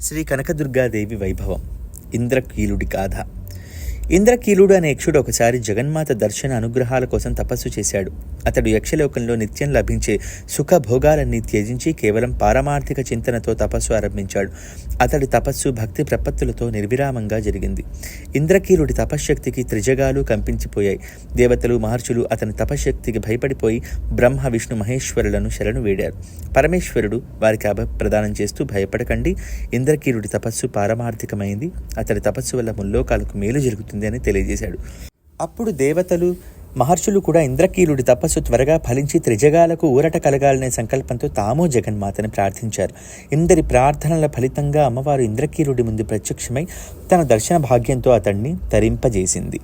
శ్రీ కనకదుర్గాదేవి వైభవం. ఇంద్రకీలుడి గాథ. ఇంద్రకీలుడు అనే యక్షుడు ఒకసారి జగన్మాత దర్శన అనుగ్రహాల కోసం తపస్సు చేశాడు. అతడు యక్షలోకంలో నిత్యం లభించే సుఖ భోగాలన్నీ త్యజించి కేవలం పారమార్థిక చింతనతో తపస్సు ఆరంభించాడు. అతడి తపస్సు భక్తి ప్రపత్తులతో నిర్విరామంగా జరిగింది. ఇంద్రకీలుడి తపశ్శక్తికి త్రిజగాలు కంపించిపోయాయి. దేవతలు మహర్షులు అతని తపశ్శక్తికి భయపడిపోయి బ్రహ్మ విష్ణు మహేశ్వరులను శరణు వేడారు. పరమేశ్వరుడు వారికి అభ ప్రదానం చేస్తూ భయపడకండి. ఇంద్రకీలుడి తపస్సు పారమార్థికమైంది. అతడి తపస్సు వల్ల ముల్లోకాలకు మేలు జరుగుతుంది. అని తెలియజేశాడు. అప్పుడు దేవతలు మహర్షులు కూడా ఇంద్రకీలుడి తపస్సు త్వరగా ఫలించి త్రిజగాలకు ఊరట కలగాలనే సంకల్పంతో తాము జగన్మాతను ప్రార్థించారు. ఇందరి ప్రార్థనల ఫలితంగా అమ్మవారు ఇంద్రకీలుడి ముందు ప్రత్యక్షమై తన దర్శన భాగ్యంతో అతన్ని తరింపజేసింది.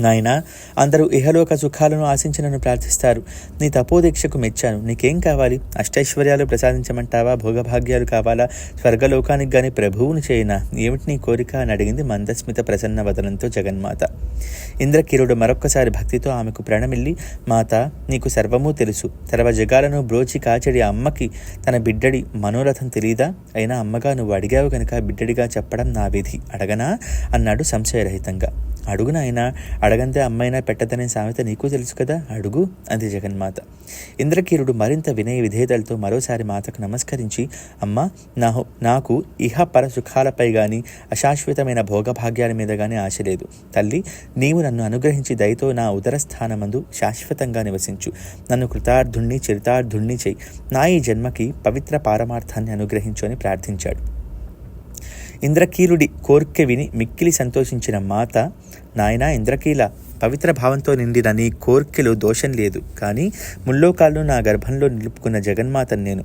నాయనా అందరూ ఇహలోక సుఖాలను ఆశించి నన్ను ప్రార్థిస్తారు. నీ తపోదీక్షకు మెచ్చాను. నీకేం కావాలి? అష్టైశ్వర్యాలు ప్రసాదించమంటావా? భోగభాగ్యాలు కావాలా? స్వర్గలోకానికి గాని ప్రభువును చేయనా? ఏమిటి నీ కోరిక? అని అడిగింది మందస్మిత ప్రసన్న వదనంతో జగన్మాత. ఇంద్రకిరుడు మరొక్కసారి భక్తితో ఆమెకు ప్రణమిల్లి మాత నీకు సర్వము తెలుసు. తర్వ జగాలను బ్రోచి కాచడి అమ్మకి తన బిడ్డడి మనోరథం తెలీదా? అయినా అమ్మగా నువ్వు అడిగావు కనుక బిడ్డడిగా చెప్పడం నా విధి. అడగనా? అన్నాడు సంశయరహితంగా. అడుగు నాయనా అడగంతే అమ్మైనా పెట్టదనే సామెత నీకు తెలుసు కదా? అడుగు అంది జగన్మాత. ఇంద్రకీరుడు మరింత వినయ విధేయతలతో మరోసారి మాతకు నమస్కరించి అమ్మ నాహు నాకు ఇహ పర సుఖాలపై గాని అశాశ్వతమైన భోగభాగ్యాల మీద కానీ ఆశ లేదు. తల్లి నీవు నన్ను అనుగ్రహించి దయతో నా ఉదర స్థానమందు శాశ్వతంగా నివసించు. నన్ను కృతార్థుణ్ణి చరితార్థుణ్ణి చేయి. నా ఈ జన్మకి పవిత్ర పారమార్థాన్ని అనుగ్రహించు అని ప్రార్థించాడు. ఇంద్రకీలుడి కోర్కె విని మిక్కిలి సంతోషించిన మాత నాయనా ఇంద్రకీల పవిత్ర భావంతో నిండిన నీ కోర్కెలో దోషం లేదు. కానీ ముల్లోకాలను నా గర్భంలో నిలుపుకున్న జగన్మాతను నేను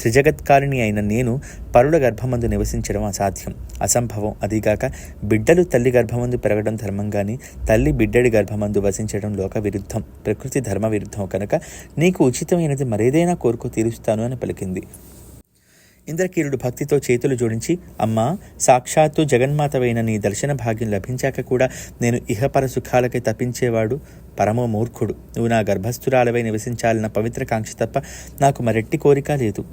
త్రిజగత్కారిణి అయిన నేను పరుల గర్భమందు నివసించడం అసాధ్యం. అసంభవం. అదిగాక బిడ్డలు తల్లి గర్భమందు పెరగడం ధర్మం కానీ తల్లి బిడ్డడి గర్భమందు వసించడం లోక విరుద్ధం ప్రకృతి ధర్మ విరుద్ధం కనుక నీకు ఉచితమైనది మరేదైనా కోరుకు తీరుస్తాను అని పలికింది. ఇంద్రకీరుడు భక్తితో చేతులు జోడించి అమ్మా సాక్షాత్తు జగన్మాతవైన నీ దర్శన భాగ్యం లభించాక కూడా నేను ఇహపర సుఖాలకై తప్పించేవాడు పరమ మూర్ఖుడు. నువ్వు నా గర్భస్థురాలవై నివసించాలన్న పవిత్ర కాంక్ష తప్ప నాకు మరెట్టి కోరిక లేదు.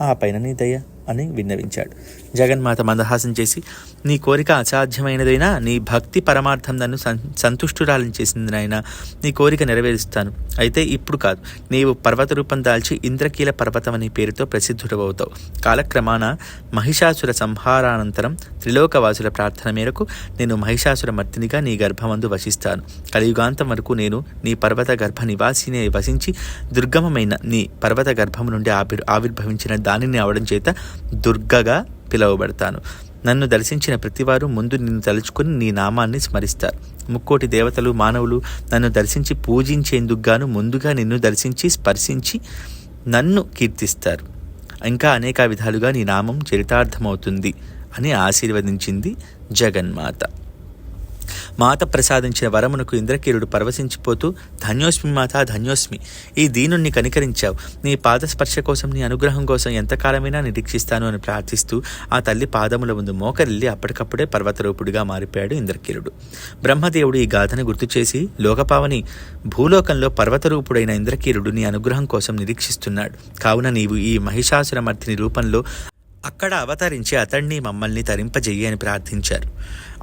ఆ పైన నీ దయ. అని విన్నవించాడు. జగన్మాత మందహాసం చేసి నీ కోరిక అసాధ్యమైనదైనా నీ భక్తి పరమార్థం నన్ను సం సంతుష్టురాలని చేసింది నాయన నీ కోరిక నెరవేరుస్తాను. అయితే ఇప్పుడు కాదు. నీవు పర్వత రూపం దాల్చి ఇంద్రకీల పర్వతం అనే పేరుతో ప్రసిద్ధుడవుతావు కాలక్రమాన మహిషాసుర సంహారానంతరం త్రిలోకవాసుల ప్రార్థన మేరకు నేను మహిషాసుర మర్తినిగా నీ గర్భమందు వసిస్తాను. కలియుగాంతం వరకు నేను నీ పర్వత గర్భ నివాసిని వసించి దుర్గమమైన నీ పర్వత గర్భం నుండి ఆవిర్ ఆవిర్భవించిన దానిని అవడం చేత దుర్గగా పిలువబడతాను. నన్ను దర్శించిన ప్రతివారు ముందు నిన్ను తలుచుకుని నీ నామాన్ని స్మరిస్తారు. ముక్కోటి దేవతలు మానవులు నన్ను దర్శించి పూజించేందుకు గాను ముందుగా నిన్ను దర్శించి స్పర్శించి నన్ను కీర్తిస్తారు. ఇంకా అనేక విధాలుగా నీ నామం చరితార్థమవుతుంది అని ఆశీర్వదించింది జగన్మాత. మాత ప్రసాదించిన వరమునకు ఇంద్రకీరుడు పరవశించిపోతూ ధన్యోస్మి మాత ధన్యోస్మి ఈ దీనుణ్ణి కనికరించావు. నీ పాదస్పర్శ కోసం నీ అనుగ్రహం కోసం ఎంతకాలమైనా నిరీక్షిస్తాను అని ప్రార్థిస్తూ ఆ తల్లి పాదముల ముందు మోకరిల్లి అప్పటికప్పుడే పర్వతరూపుడిగా మారిపోయాడు ఇంద్రకీరుడు బ్రహ్మదేవుడు ఈ గాథను గుర్తు చేసి లోకపావని భూలోకంలో పర్వతరూపుడైన ఇంద్రకీరుడు నీ అనుగ్రహం కోసం నిరీక్షిస్తున్నాడు. కావున నీవు ఈ మహిషాసురమర్తిని రూపంలో అక్కడ అవతరించి అతన్ని మమ్మల్ని తరింపజేయని అని ప్రార్థించారు.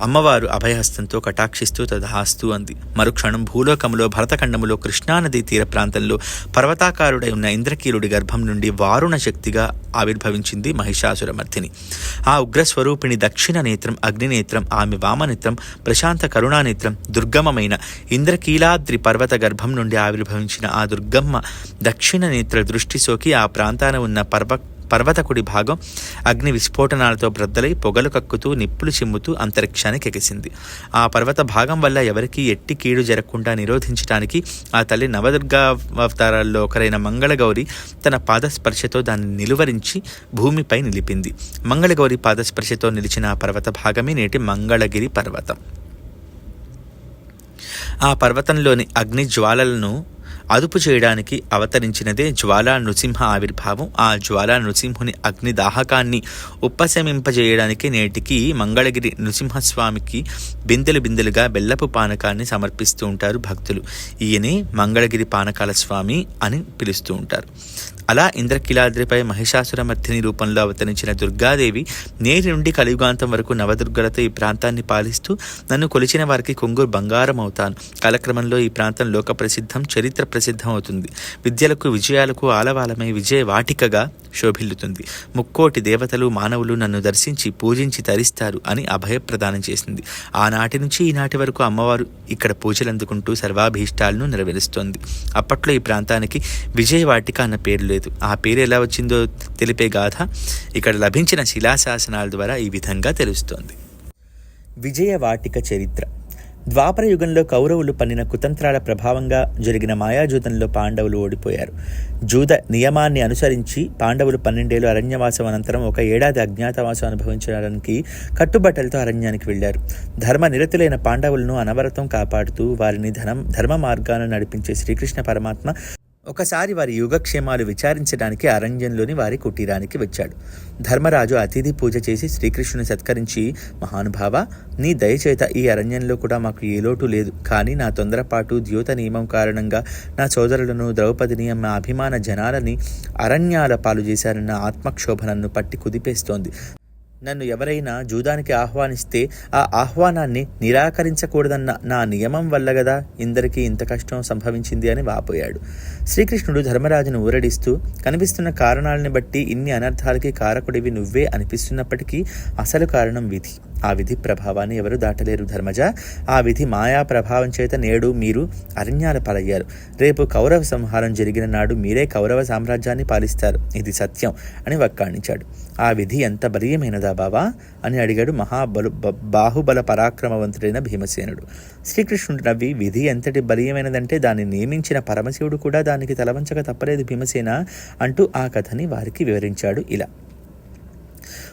అమ్మవారు అభయహస్తంతో కటాక్షిస్తూ తదహాస్తూ అంది. మరుక్షణం భూలోకములో భరతఖండములో కృష్ణానది తీర ప్రాంతంలో పర్వతాకారుడై ఉన్న ఇంద్రకీలుడి గర్భం నుండి వారుణ శక్తిగా ఆవిర్భవించింది మహిషాసురమర్థిని ఆ ఉగ్రస్వరూపిణి దక్షిణ నేత్రం అగ్నినేత్రం ఆమె వామనేత్రం ప్రశాంత కరుణానేత్రం దుర్గమమైన ఇంద్రకీలాద్రి పర్వత గర్భం నుండి ఆవిర్భవించిన ఆ దుర్గమ్మ దక్షిణ నేత్ర దృష్టి సోకి ఆ ప్రాంతాన ఉన్న పర్వ పర్వతకుడి భాగం అగ్ని విస్ఫోటనాలతో బ్రద్దలై పొగలు కక్కుతూ నిప్పులు చిమ్ముతూ అంతరిక్షానికి ఎగిసింది. ఆ పర్వత భాగం వల్ల ఎవరికీ ఎట్టి కీడు జరగకుండా నిరోధించడానికి ఆ తల్లి నవదుర్గా అవతారాల్లో ఒకరైన మంగళగౌరి తన పాదస్పర్శతో దాన్ని నిలువరించి భూమిపై నిలిపింది. మంగళగౌరి పాదస్పర్శతో నిలిచిన ఆ పర్వత భాగమే నేటి మంగళగిరి పర్వతం. ఆ పర్వతంలోని అగ్ని జ్వాలలను అదుపు చేయడానికి అవతరించినదే జ్వాలా నృసింహ ఆవిర్భావం. ఆ జ్వాలా నృసింహుని అగ్ని దాహకాన్ని ఉపశమింపజేయడానికి నేటికి మంగళగిరి నృసింహస్వామికి బిందెలు బిందెలుగా బెల్లపు పానకాన్ని సమర్పిస్తూ ఉంటారు భక్తులు. ఈయనే మంగళగిరి పానకాల స్వామి అని పిలుస్తూ ఉంటారు. అలా ఇంద్రకిలాద్రిపై మహిషాసురమర్ధిని రూపంలో అవతరించిన దుర్గాదేవి నేటి నుండి కలియుగాంతం వరకు నవదుర్గలతో ఈ ప్రాంతాన్ని పాలిస్తూ నన్ను కొలిచిన వారికి కొంగురు బంగారం అవుతాను కాలక్రమంలో ఈ ప్రాంతం లోక ప్రసిద్ధం చరిత్ర ప్రసిద్ధం అవుతుంది. విద్యలకు విజయాలకు ఆలవాలమై విజయ వాటికగా శోభిల్లుతుంది ముక్కోటి దేవతలు మానవులు నన్ను దర్శించి పూజించి తరిస్తారు అని అభయప్రదానం చేసింది. ఆనాటి నుంచి ఈనాటి వరకు అమ్మవారు ఇక్కడ పూజలు అందుకుంటూ సర్వాభీష్టాలను నెరవేరుస్తోంది. అప్పట్లో ఈ ప్రాంతానికి విజయవాటిక అన్న పేరు లేదు. ఆ పేరు ఎలా వచ్చిందో తెలిపే గాథ ఇక్కడ లభించిన శిలాశాసనాల ద్వారా ఈ విధంగా తెలుస్తోంది. విజయవాటిక చరిత్ర. ద్వాపర యుగంలో కౌరవులు పన్నిన కుతంత్రాల ప్రభావంగా జరిగిన మాయాజూతంలో పాండవులు ఓడిపోయారు. జూద నియమాన్ని అనుసరించి పాండవులు పన్నెండేళ్ళు అరణ్యవాసం అనంతరం ఒక ఏడాది అజ్ఞాతవాసం అనుభవించడానికి కట్టుబట్టలతో అరణ్యానికి వెళ్ళారు ధర్మ నిరతులైన పాండవులను అనవరతం కాపాడుతూ వారిని ధనం ధర్మ మార్గాలను నడిపించే శ్రీకృష్ణ పరమాత్మ ఒకసారి వారి యోగక్షేమాలు విచారించడానికి అరణ్యంలోని వారి కుటీరానికి వచ్చాడు. ధర్మరాజు అతిథి పూజ చేసి శ్రీకృష్ణుని సత్కరించి మహానుభావ నీ దయచేత ఈ అరణ్యంలో కూడా మాకు ఏ లోటు లేదు. కానీ నా తొందరపాటు ద్యోత నియమం కారణంగా నా సోదరులను ద్రౌపదిని మా అభిమాన జనాలని అరణ్యాల పాలు చేశారన్న ఆత్మక్షోభ నన్ను పట్టి కుదిపేస్తోంది. నన్ను ఎవరైనా జూదానికి ఆహ్వానిస్తే ఆ ఆహ్వానాన్ని నిరాకరించకూడదన్న నా నియమం వల్ల గదా ఇందరికీ ఇంత కష్టం సంభవించింది అని వాపోయాడు. శ్రీకృష్ణుడు ధర్మరాజును ఊరడిస్తూ కనిపిస్తున్న కారణాలను బట్టి ఇన్ని అనర్థాలకి కారకుడివి నువ్వే అనిపిస్తున్నప్పటికీ అసలు కారణం విధి. ఆ విధి ప్రభావాన్ని ఎవరు దాటలేరు ధర్మజ. ఆ విధి మాయా ప్రభావం చేత నేడు మీరు అరణ్యాల పాలయ్యారు. రేపు కౌరవ సంహారం జరిగిన నాడు మీరే కౌరవ సామ్రాజ్యాన్ని పాలిస్తారు. ఇది సత్యం అని వక్కాణించాడు. ఆ విధి ఎంత బలీయమైనదా బావా? అని అడిగాడు మహాబలు బ- బాహుబల పరాక్రమవంతుడైన భీమసేనుడు. శ్రీకృష్ణుడు నవ్వి విధి ఎంతటి బలీయమైనదంటే దాన్ని నియమించిన పరమశివుడు కూడా దానికి తలవంచక తప్పలేదు భీమసేన అంటూ ఆ కథని వారికి వివరించాడు ఇలా.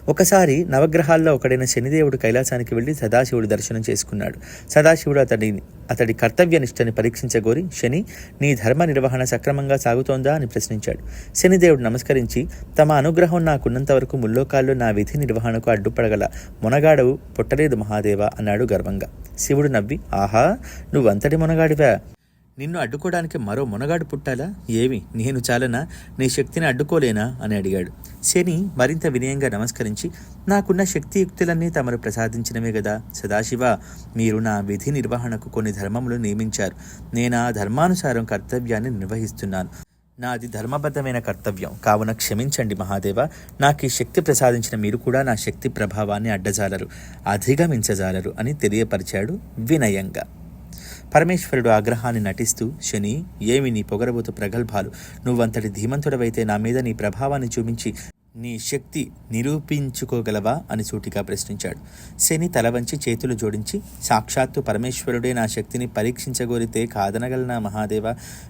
ఒకసారి నవగ్రహాల్లో ఒకడైన శనిదేవుడు కైలాసానికి వెళ్ళి సదాశివుడు దర్శనం చేసుకున్నాడు. సదాశివుడు అతడి అతడి కర్తవ్యనిష్టని పరీక్షించగోరి శని నీ ధర్మ నిర్వహణ సక్రమంగా సాగుతోందా? అని ప్రశ్నించాడు. శనిదేవుడు నమస్కరించి తమ అనుగ్రహం నాకున్నంత వరకు ముల్లోకాల్లో నా విధి నిర్వహణకు అడ్డుపడగల మొనగాడవు పుట్టలేదు మహాదేవ అన్నాడు గర్వంగా. శివుడు నవ్వి ఆహా నువ్వంతటి మునగాడివా? నిన్ను అడ్డుకోవడానికి మరో మునగాడు పుట్టాలా? ఏమి? నేను చాలనా? నీ శక్తిని అడ్డుకోలేనా? అని అడిగాడు. శని మరింత వినయంగా నమస్కరించి నాకున్న శక్తియుక్తులన్నీ తమరు ప్రసాదించినవే కదా సదాశివ మీరు నా విధి నిర్వహణకు కొన్ని ధర్మములు నియమించారు. నేను ఆ ధర్మానుసారం కర్తవ్యాన్ని నిర్వహిస్తున్నాను. నాది ధర్మబద్ధమైన కర్తవ్యం. కావున క్షమించండి మహాదేవ. నాకు ఈ శక్తి ప్రసాదించిన మీరు కూడా నా శక్తి ప్రభావాన్ని అడ్డజాలరు అధిగమించజాలరు అని తెలియపరిచాడు వినయంగా. పరమేశ్వరుడు ఆగ్రహాన్ని నటిస్తూ శని ఏమి నీ పొగరబోతు ప్రగల్భాలు? నువ్వంతటి ధీమంతుడవైతే నా మీద నీ ప్రభావాన్ని చూపించి నీ శక్తి నిరూపించుకోగలవా? అని సూటిగా ప్రశ్నించాడు. శని తల వంచి చేతులు జోడించి సాక్షాత్తు పరమేశ్వరుడే నా శక్తిని పరీక్షించగోరితే కాదనగలనా మహాదేవ?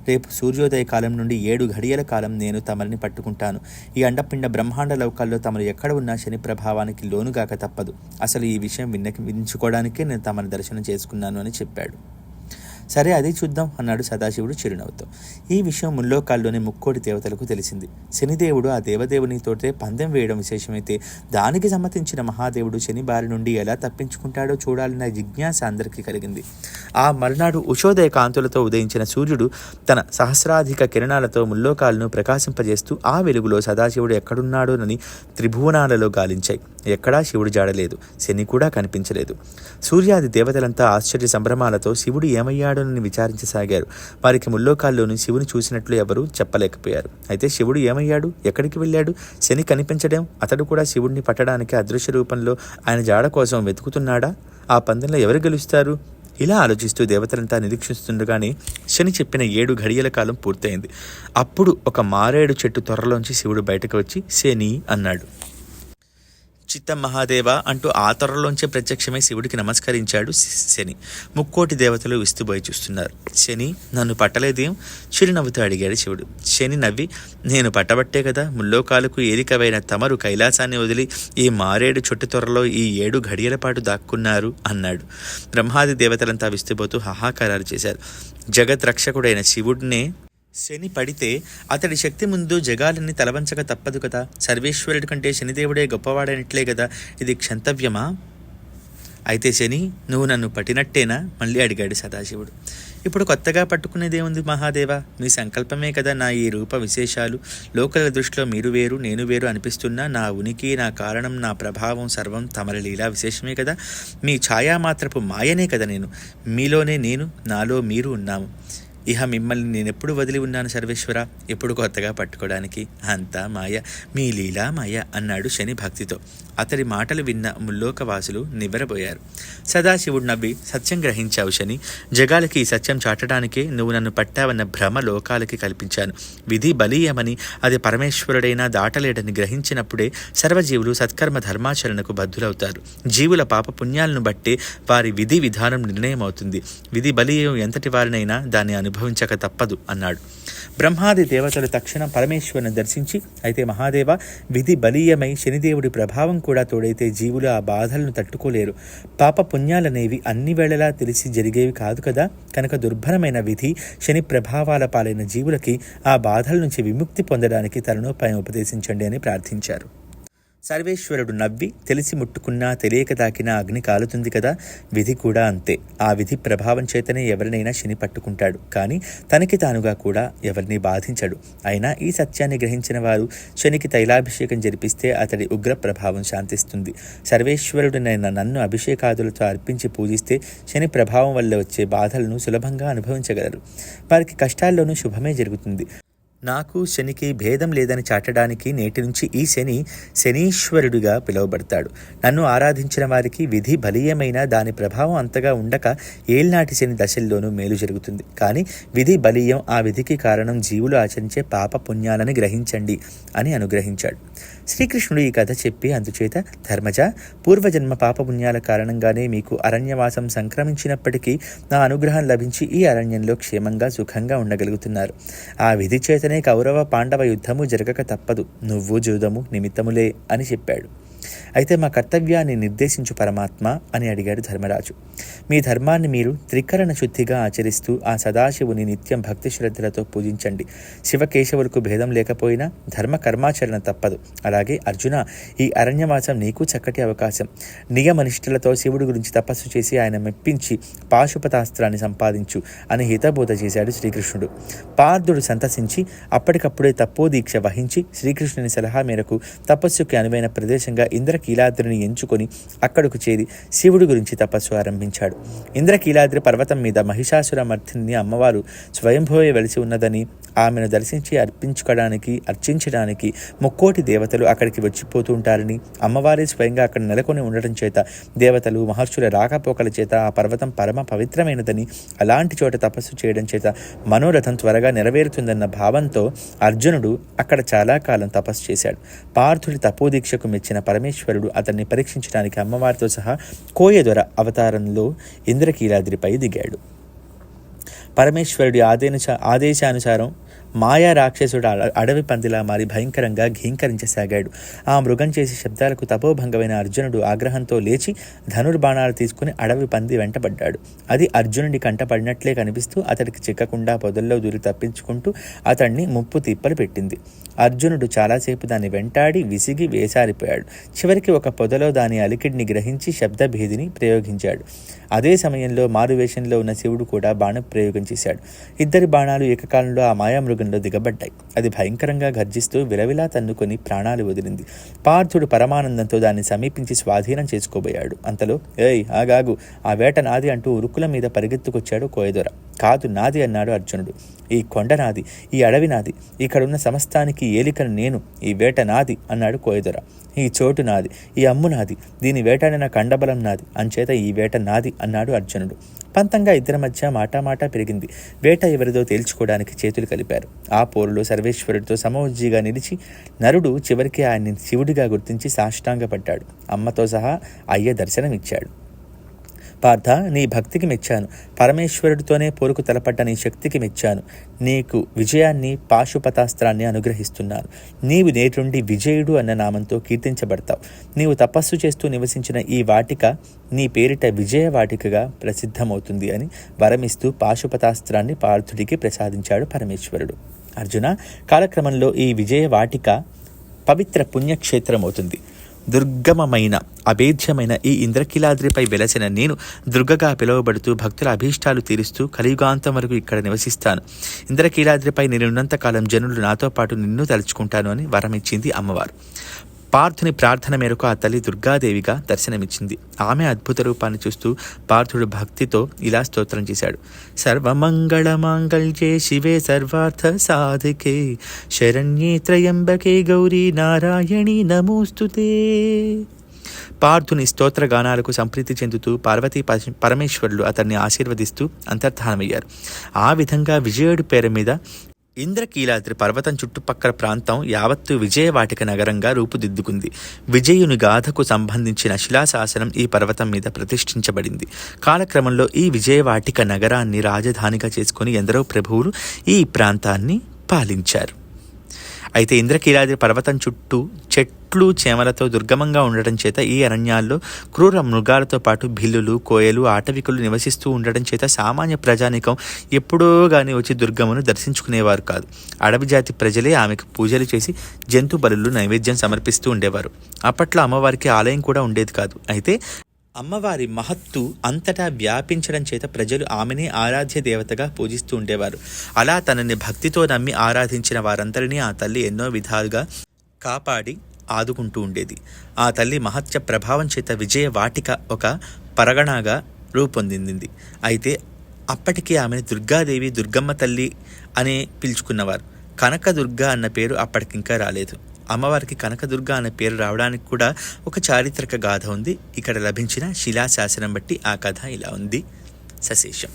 రేపు సూర్యోదయ కాలం నుండి ఏడు ఘడియల కాలం నేను తమరిని పట్టుకుంటాను. ఈ అండపిండ బ్రహ్మాండ లోకాల్లో తమరు ఎక్కడ ఉన్నా శని ప్రభావానికి లోనుగాక తప్పదు. అసలు ఈ విషయం విన్న వించుకోవడానికే నేను తమను దర్శనం చేసుకున్నాను అని చెప్పాడు. సరే అదే చూద్దాం అన్నాడు సదాశివుడు చిరునవ్వుతో. ఈ విషయం ముల్లోకాల్లోని ముక్కోటి దేవతలకు తెలిసింది. శనిదేవుడు ఆ దేవదేవునితోటే పందెం వేయడం విశేషమైతే దానికి సమ్మతించిన మహాదేవుడు శని బారి నుండి ఎలా తప్పించుకుంటాడో చూడాలన్న జిజ్ఞాస అందరికీ కలిగింది. ఆ మరునాడు ఉషోదయ కాంతులతో ఉదయించిన సూర్యుడు తన సహస్రాధిక కిరణాలతో ముల్లోకాలను ప్రకాశింపజేస్తూ ఆ వెలుగులో సదాశివుడు ఎక్కడున్నాడోనని త్రిభువనాలలో గాలించాయి. ఎక్కడా శివుడు జాడలేదు. శని కూడా కనిపించలేదు. సూర్యాది దేవతలంతా ఆశ్చర్య సంభ్రమాలతో శివుడు ఏమయ్యాడు? ఏమయ్యాడోనని విచారించసాగారు. వారికి ముల్లోకాల్లోని శివుని చూసినట్లు ఎవరూ చెప్పలేకపోయారు. అయితే శివుడు ఏమయ్యాడు? ఎక్కడికి వెళ్ళాడు? శని కనిపించడం? అతడు కూడా శివుడిని పట్టడానికి అదృశ్య రూపంలో ఆయన జాడ కోసం వెతుకుతున్నాడా? ఆ పందెంలో ఎవరు గెలుస్తారు? ఇలా ఆలోచిస్తూ దేవతలంతా నిరీక్షిస్తుండగానే శని చెప్పిన ఏడు ఘడియల కాలం పూర్తయింది. అప్పుడు ఒక మారేడు చెట్టు త్వరలోంచి శివుడు బయటకు వచ్చి శని అన్నాడు. చిత్త మహాదేవ అంటూ ఆ త్వరలోంచే ప్రత్యక్షమై శివుడికి నమస్కరించాడు శని. ముక్కోటి దేవతలు విస్తుబోయి చూస్తున్నారు. శని నన్ను పట్టలేదేం? చిరునవ్వుతో అడిగాడు శివుడు. శని నవ్వి నేను పట్టబట్టే కదా ముల్లోకాలకు ఏరికవైన తమరు కైలాసాన్ని వదిలి ఈ మారేడు చుట్టు త్వరలో ఈ ఏడు ఘడియల పాటు దాక్కున్నారు అన్నాడు. బ్రహ్మాది దేవతలంతా విస్తుపోతూ హాహాకారాలు చేశారు. జగత్ రక్షకుడైన శివుడినే శని పడితే అతడి శక్తి ముందు జగాలన్నీ తలవంచక తప్పదు కదా. సర్వేశ్వరుడి కంటే శనిదేవుడే గొప్పవాడైనట్లే కదా. ఇది క్షంతవ్యమా? అయితే శని నువ్వు నన్ను పట్టినట్టేనా? మళ్ళీ అడిగాడు సదాశివుడు. ఇప్పుడు కొత్తగా పట్టుకునేదేముంది మహాదేవ? మీ సంకల్పమే కదా నా ఈ రూప విశేషాలు. లోకల దృష్టిలో మీరు వేరు నేను వేరు అనిపిస్తున్నా నా ఉనికి నా కారణం నా ప్రభావం సర్వం తమరి లీలా విశేషమే కదా. మీ ఛాయామాత్రపు మాయనే కదా నేను. మీలోనే నేను నాలో మీరు ఉన్నాము. ఇహ మిమ్మల్ని నేనెప్పుడు వదిలి ఉన్నాను సర్వేశ్వర? ఎప్పుడు కొత్తగా పట్టుకోవడానికి? అంతా మాయ. మీ లీలా మాయ అన్నాడు శని భక్తితో. అతడి మాటలు విన్న ముల్లోకవాసులు నివ్వెరబోయారు. సదాశివుడు నవ్వి సత్యం గ్రహించావు శని. జగాలకి ఈ సత్యం చాటడానికే నువ్వు నన్ను పట్టావన్న భ్రమ లోకాలకి కల్పించాను. విధి బలీయమని అది పరమేశ్వరుడైనా దాటలేడని గ్రహించినప్పుడే సర్వజీవులు సత్కర్మ ధర్మాచరణకు బద్ధులవుతారు. జీవుల పాప పుణ్యాలను బట్టే వారి విధి విధానం నిర్ణయం అవుతుంది విధి బలీయం ఎంతటి వారినైనా దాన్ని అనుభవించక తప్పదు అన్నాడు. బ్రహ్మాది దేవతలు తక్షణం పరమేశ్వరుని దర్శించి అయితే మహాదేవ విధి బలీయమై శనిదేవుడి ప్రభావం కూడా తోడైతే జీవులు ఆ బాధలను తట్టుకోలేరు. పాప పుణ్యాలనేవి అన్ని వేళలా తెలిసి జరిగేవి కాదు కదా? కనుక దుర్భరమైన విధి శని ప్రభావాల పాలైన జీవులకి ఆ బాధల నుంచి విముక్తి పొందడానికి తరుణోపాయం ఉపదేశించండి అని ప్రార్థించారు. సర్వేశ్వరుడు నవ్వి తెలిసి ముట్టుకున్నా తెలియక తాకినా అగ్ని కాలుతుంది కదా? విధి కూడా అంతే. ఆ విధి ప్రభావం చేతనే ఎవరినైనా శని పట్టుకుంటాడు. కానీ తనకి తానుగా కూడా ఎవరిని బాధించడు. అయినా ఈ సత్యాన్ని గ్రహించిన వారు శనికి తైలాభిషేకం జరిపిస్తే అతడి ఉగ్ర ప్రభావం శాంతిస్తుంది. సర్వేశ్వరుడినైన నన్ను అభిషేకాదులతో అర్పించి పూజిస్తే శని ప్రభావం వల్ల వచ్చే బాధలను సులభంగా అనుభవించగలరు. వారికి కష్టాల్లోనూ శుభమే జరుగుతుంది. నాకు శనికి భేదం లేదని చాటడానికి నేటి నుంచి ఈ శని శనీశ్వరుడిగా పిలువబడతాడు. నన్ను ఆరాధించిన వారికి విధి బలీయమైన దాని ప్రభావం అంతగా ఉండక ఏల్నాటి శని దశల్లోనూ మేలు జరుగుతుంది. కానీ విధి బలీయం ఆ విధికి కారణం జీవులు ఆచరించే పాప పుణ్యాలని గ్రహించండి అని అనుగ్రహించాడు. శ్రీకృష్ణుడు ఈ కథ చెప్పి అందుచేత ధర్మజ పూర్వజన్మ పాపపుణ్యాల కారణంగానే మీకు అరణ్యవాసం సంక్రమించినప్పటికీ నా అనుగ్రహం లభించి ఈ అరణ్యంలో క్షేమంగా సుఖంగా ఉండగలుగుతున్నారు. ఆ విధి చేతనే కౌరవ పాండవ యుద్ధము జరగక తప్పదు. నువ్వు జూదము నిమిత్తములే అని చెప్పాడు. అయితే మా కర్తవ్యాన్ని నిర్దేశించు పరమాత్మ అని అడిగాడు ధర్మరాజు. మీ ధర్మాన్ని మీరు త్రికరణ శుద్ధిగా ఆచరిస్తూ ఆ సదాశివుని నిత్యం భక్తి శ్రద్ధలతో పూజించండి. శివకేశవులకు భేదం లేకపోయినా ధర్మ కర్మాచరణ తప్పదు. అలాగే అర్జున ఈ అరణ్యవాసం నీకు చక్కటి అవకాశం. నియమనిష్టలతో శివుడి గురించి తపస్సు చేసి ఆయన మెప్పించి పాశుపతాస్త్రాన్ని సంపాదించు అని హితబోధ చేశాడు శ్రీకృష్ణుడు. పార్థుడు సంతసించి అప్పటికప్పుడే తప్పో దీక్ష వహించి శ్రీకృష్ణుని సలహా మేరకు తపస్సుకి అనువైన ప్రదేశంగా ఇంద్రకీలాద్రిని ఎంచుకొని అక్కడకు చేరి శివుడి గురించి తపస్సు ఆరంభించాడు. ఇంద్రకీలాద్రి పర్వతం మీద మహిషాసుర మర్ధిని అమ్మవారు స్వయంభవే వెలిసి ఉన్నదని ఆమెను దర్శించి అర్పించుకోవడానికి అర్చించడానికి ముక్కోటి దేవతలు అక్కడికి వచ్చిపోతూ ఉంటారని అమ్మవారి స్వయంగా అక్కడ నెలకొని ఉండటం చేత దేవతలు మహర్షుల రాకపోకల చేత ఆ పర్వతం పరమ పవిత్రమైనదని అలాంటి చోట తపస్సు చేయడం చేత మనోరథం త్వరగా నెరవేరుతుందన్న భావంతో అర్జునుడు అక్కడ చాలా కాలం తపస్సు చేశాడు. పార్థుడి తపోదీక్షకు మెచ్చిన పరమ పరమేశ్వరుడు అతన్ని పరీక్షించడానికి అమ్మవారితో సహా కోయదొర అవతారంలో ఇంద్రకీలాద్రిపై దిగాడు. పరమేశ్వరుడి ఆదేశ ఆదేశానుసారం మాయా రాక్షసుడు అడ- అడవి పందిలా మారి భయంకరంగా ఘీంకరించసాగాడు. ఆ మృగం చేసే శబ్దాలకు తపోభంగమైన అర్జునుడు ఆగ్రహంతో లేచి ధనుర్బాణాలు తీసుకుని అడవి పంది వెంటబడ్డాడు. అది అర్జునుడి కంటపడినట్లే కనిపిస్తూ అతడికి చిక్కకుండా పొదల్లో దూరి తప్పించుకుంటూ అతన్ని ముప్పు తిప్పలు పెట్టింది. అర్జునుడు చాలాసేపు దాన్ని వెంటాడి విసిగి వేసారిపోయాడు. చివరికి ఒక పొదలో దాని అలికిడిని గ్రహించి శబ్దభేదిని ప్రయోగించాడు. అదే సమయంలో మారువేషంలో ఉన్న శివుడు కూడా బాణం ప్రయోగం చేశాడు. ఇద్దరి బాణాలు ఏకకాలంలో ఆ మాయామృగంలో దిగబడ్డాయి. అది భయంకరంగా గర్జిస్తూ విలవిలా తన్నుకొని ప్రాణాలు వదిలింది. పార్థుడు పరమానందంతో దాన్ని సమీపించి స్వాధీనం చేసుకోబోయాడు. అంతలో ఏయ్ ఆగాగు. ఆ వేట నాది అంటూ ఉరుకుల మీద పరిగెత్తుకొచ్చాడు కోయదొర. కాదు నాది అన్నాడు అర్జునుడు. ఈ కొండ నాది ఈ అడవి నాది ఇక్కడున్న సమస్తానికి ఏలికను నేను ఈ వేట నాది అన్నాడు కోయదొర. ఈ చోటు నాది ఈ అమ్ము నాది దీని వేటాడిన కండబలం నాది అంచేత ఈ వేట నాది అన్నాడు అర్జునుడు. పంతంగా ఇద్దరి మధ్య మాటామాటా పెరిగింది. వేట ఎవరిదో తేల్చుకోవడానికి చేతులు కలిపారు. ఆ పోరులో సర్వేశ్వరుడితో సమోజ్జిగా నిలిచి నరుడు చివరికి ఆయన్ని శివుడిగా గుర్తించి సాష్టాంగపడ్డాడు. అమ్మతో సహా అయ్య దర్శనమిచ్చాడు. పార్థ నీ భక్తికి మెచ్చాను. పరమేశ్వరుడితోనే పోరుకు తలపడ్డ నీ శక్తికి మెచ్చాను. నీకు విజయాన్ని పాశుపతాస్త్రాన్ని అనుగ్రహిస్తున్నాను. నీవు నేటుండి విజయుడు అన్న నామంతో కీర్తించబడతావు. నీవు తపస్సు చేస్తూ నివసించిన ఈ వాటిక నీ పేరిట విజయ వాటికగా ప్రసిద్ధమవుతుంది అని వరమిస్తూ పాశుపతాస్త్రాన్ని పార్థుడికి ప్రసాదించాడు పరమేశ్వరుడు. అర్జున కాలక్రమంలో ఈ విజయ వాటిక పవిత్ర పుణ్యక్షేత్రం అవుతుంది దుర్గమమైన అభేద్యమైన ఈ ఇంద్రకీలాద్రిపై వెలసిన నేను దుర్గగా పిలువబడుతూ భక్తుల అభీష్టాలు తీరుస్తూ కలియుగాంతం వరకు ఇక్కడ నివసిస్తాను. ఇంద్రకీలాద్రిపై నేనున్నంతకాలం జనులు నాతో పాటు నిన్ను తలుచుకుంటాను అని వరమిచ్చింది అమ్మవారు. పార్థుని ప్రార్థన మేరకు ఆ తల్లి దుర్గాదేవిగా దర్శనమిచ్చింది. ఆమె అద్భుత రూపాన్ని చూస్తూ పార్థుడు భక్తితో ఇలా స్తోత్రం చేశాడు. సర్వమంగళమాంగళ్యే శివే సర్వార్థ సాధికే. శరణ్యే త్రయంబకే గౌరీ నారాయణి నమోస్తుతే పార్థుని స్తోత్ర గానాలకు సంప్రీతి చెందుతూ పార్వతీ పరమేశ్వరులు అతన్ని ఆశీర్వదిస్తూ అంతర్ధానమయ్యారు. ఆ విధంగా విజయుడి పేరు మీద ఇంద్రకీలాద్రి పర్వతం చుట్టుపక్కల ప్రాంతం యావత్తు విజయవాటిక నగరంగా రూపుదిద్దుకుంది. విజయుని గాథకు సంబంధించిన శిలాశాసనం ఈ పర్వతం మీద ప్రతిష్ఠించబడింది. కాలక్రమంలో ఈ విజయవాటిక నగరాన్ని రాజధానిగా చేసుకుని ఎందరో ప్రభువులు ఈ ప్రాంతాన్ని పాలించారు. అయితే ఇంద్రకీలాద్రి పర్వతం చుట్టూ చెట్లు చేమలతో దుర్గమంగా ఉండటం చేత ఈ అరణ్యాల్లో క్రూర మృగాలతో పాటు భిల్లులు కోయలు ఆటవికులు నివసిస్తూ ఉండటం చేత సామాన్య ప్రజానికం ఎప్పుడో కానీ వచ్చి దుర్గమ్మను దర్శించుకునేవారు కాదు. అడవి జాతి ప్రజలే ఆమెకు పూజలు చేసి జంతు బలులు నైవేద్యం సమర్పిస్తూ ఉండేవారు. అప్పట్లో అమ్మవారికి ఆలయం కూడా ఉండేది కాదు. అయితే అమ్మవారి మహత్తు అంతటా వ్యాపించడం చేత ప్రజలు ఆమెనే ఆరాధ్య దేవతగా పూజిస్తూ ఉండేవారు. అలా తనని భక్తితో నమ్మి ఆరాధించిన వారందరినీ ఆ తల్లి ఎన్నో విధాలుగా కాపాడి ఆదుకుంటూ ఉండేది. ఆ తల్లి మహత్య ప్రభావం చేత విజయ వాటిక ఒక పరగణగా రూపొందింది. అయితే అప్పటికి ఆమెను దుర్గాదేవి దుర్గమ్మ తల్లి అనే పిలుచుకున్నవారు. కనకదుర్గ అన్న పేరు అప్పటికింకా రాలేదు. అమ్మవారికి కనకదుర్గ అనే పేరు రావడానికి కూడా ఒక చారిత్రక గాథ ఉంది. ఇక్కడ లభించిన శిలాశాసనం బట్టి ఆ కథ ఇలా ఉంది. సశేషం.